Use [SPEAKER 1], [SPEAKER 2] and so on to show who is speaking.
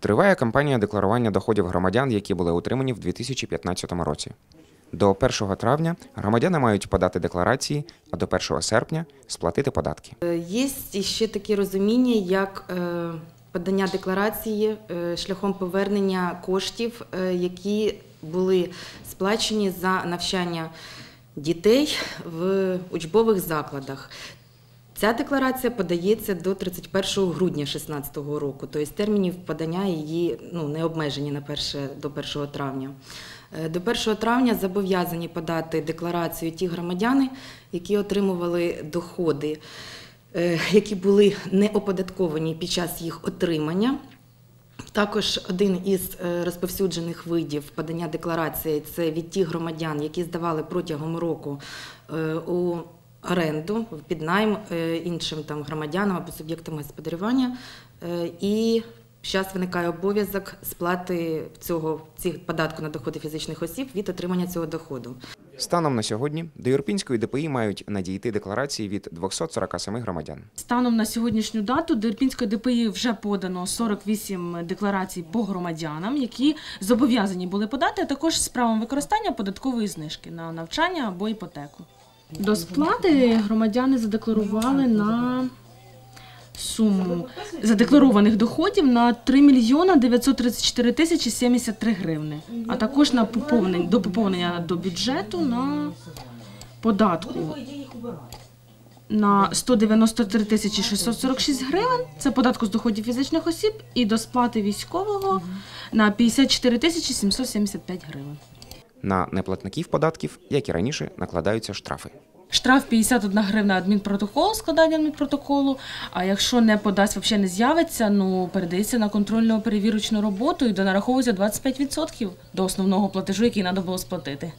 [SPEAKER 1] Триває кампанія декларування доходів громадян, які були утримані в 2015 році. До 1 травня громадяни мають подати декларації, а до 1 серпня сплатити податки.
[SPEAKER 2] Е, Є ще такі розуміння, як е, подання декларації е, шляхом повернення коштів, які були сплачені за навчання дітей в учбових закладах. Ця декларація подається до 31 грудня 2016 року, тобто термінів подання її ну, не обмежені на перше, до 1 травня. Е, До 1 травня зобов'язані подати декларацію ті громадяни, які отримували доходи, е, які були не оподатковані під час їх отримання. Також один із е, розповсюджених видів подання декларації це від тих громадян, які здавали протягом року у оренду, в піднайм е, іншим там громадянам або суб'єктам господарювання. Е, І зараз виникає обов'язок сплати цього цих податку на доходи фізичних осіб від отримання цього доходу.
[SPEAKER 1] Станом на сьогодні до Ірпінської ДПІ мають надійти декларації від 247 громадян.
[SPEAKER 3] Станом на сьогоднішню дату до Ірпінської ДПІ вже подано 48 декларацій по громадянам, які зобов'язані були подати, а також з правом використання податкової знижки на навчання або іпотеку. До сплати громадяни задекларували на суму задекларованих доходів на 3 мільйона 934 тисячі 73 гривни, а також на поповнення до поповнення до бюджету на податку на 193 тисячі 646 гривень. Це податку з доходів фізичних осіб і до сплати військового на 54 тисячі 775 гривень.
[SPEAKER 1] На неплатників податків, як і раніше, накладаються штрафи.
[SPEAKER 3] Штраф 51 гривна адмінпротокол, складання адмінпротоколу. А якщо не подасть, взагалі не з'явиться, ну передається на контрольно перевірочну роботу і донараховується 25% до основного платежу, який треба було сплатити.